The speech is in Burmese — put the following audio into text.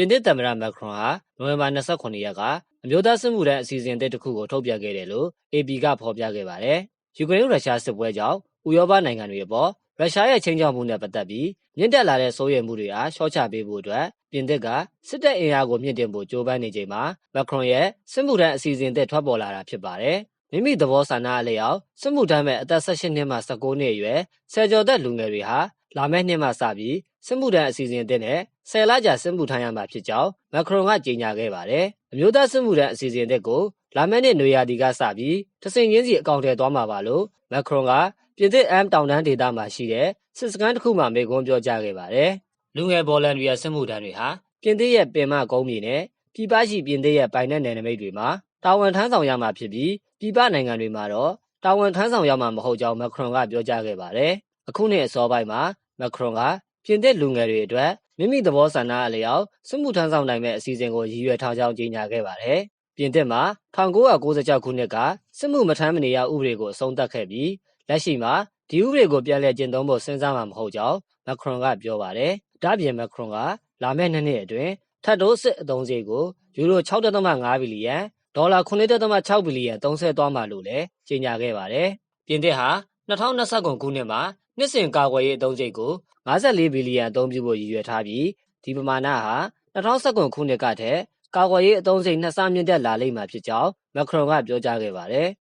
ပြင်သစ်သမ္မတမက်ခရွန်ဟာနိုဝင်ဘာ29ရက်က အမျိုးသားစစ်မှုထမ်းအစီအစဉ်အသစ်တစ်ခုကိုထုတ်ပြန်ခဲ့တယ်လို့ AP ကဖော်ပြခဲ့ပါတယ်။ယူကရိန်းရုရှားစစ်ပွဲကြောင့်ဥရောပနိုင်ငံတွေအပေါ်ရုရှားရဲ့ချင်းချောက်မှုနဲ့ပတ်သက်ပြီးမြင့်တက်လာတဲ့စိုးရိမ်မှုတွေအားရှော့ချပေးဖို့အတွက်ပြင်သစ်ကစစ်တပ်အင်အားကိုမြင့်တင်ဖို့ကြိုးပမ်းနေချိန်မှာမက်ခရွန်ရဲ့စစ်မှုထမ်းအစီအစဉ်အသစ်ထွက်ပေါ်လာတာဖြစ်ပါတယ်။မိမိသဘောဆန္ဒအလျောက်စစ်မှုထမ်းမဲ့အသက်18နှစ်မှ19နှစ်အရွယ်ဆယ်ကျော်သက်လူငယ်တွေဟာလာမယ့်နှစ်မှစပြီး စစ်မှုထမ်းအစီအစဉ်အသစ်နဲ့ဆယ်လကြာစစ်မှုထမ်းရမှာဖြစ်ကြောင်းမက်ခရွန်ကကြေညာခဲ့ပါတယ်။အမျိုးသားစစ်မှုထမ်းအစီအစဉ်အသစ်ကိုလာမယ့်နှစ်နွေရာသီကစပြီးတဆင်ချင်းစီအကောင့်ထဲသွားမှာပါလို့မက်ခရွန်ကပြင်သစ်အမ်တောင်တန်းဒေသမှာရှိတဲ့စစ်စခန်းတစ်ခုမှာမေကွန်းပြောကြားခဲ့ပါတယ်။လူငယ်ဘော်လန်ရီယာစစ်မှုထမ်းတွေဟာပြင်သစ်ရဲ့ပင်မကုန်းမြေနဲ့ပြည်ပရှိပြင်သစ်ရဲ့ပိုင်နက်နယ်နိမိတ်တွေမှာတာဝန်ထမ်းဆောင်ရမှာဖြစ်ပြီးပြည်ပနိုင်ငံတွေမှာတော့တာဝန်ထမ်းဆောင်ရမှာမဟုတ်ကြောင်းမက်ခရွန်ကပြောကြားခဲ့ပါတယ်။အခုနှစ်အစောပိုင်းမှာမက်ခရွန်က ပြင်သစ်လူငယ်တွေအတွက်မိမိသဘောဆန္ဒအလျောက်စစ်မှုထမ်းဆောင်နိုင်မဲ့အစီအစဉ်ကိုရည်ရွယ်ထားကြောင်းကြေညာခဲ့ပါတယ်။ပြင်သစ်မှာ1996ခုနှစ်ကစစ်မှုမထမ်းမနေရဥပဒေကိုအဆုံးသတ်ခဲ့ပြီးလက်ရှိမှာဒီဥပဒေကိုပြန်လည်ကျင့်သုံးဖို့စဉ်းစားမှာမဟုတ်ကြောင်းမက်ခရွန်ကပြောပါတယ်။ဒါ့ပြင်မက်ခရွန်ကလာမယ့်နှစ်နှစ်အတွင်းထပ်တိုးစစ်အသုံးစရိတ်ကိုယူရို6.5ဘီလီယံဒေါ်လာ9.6ဘီလီယံသုံးဆသွားမှာလို့လည်းကြေညာခဲ့ပါတယ်။ပြင်သစ်ဟာ2029ခုနှစ်မှာ နှစ်စဉ်ကာကွယ်ရေးအသုံးစရိတ်ကို54ဘီလီယံအသုံးပြုဖို့ရည်ရွယ်ထားပြီးဒီပမာဏဟာ2019ခုနှစ်ကထက် ကာကွယ်ရေးအသုံးစရိတ်နှစ်ဆမြင့်တက်လာလိမ့်မှာဖြစ်ကြောင်း မက်ခရွန်က ပြောကြားခဲ့ပါတယ်။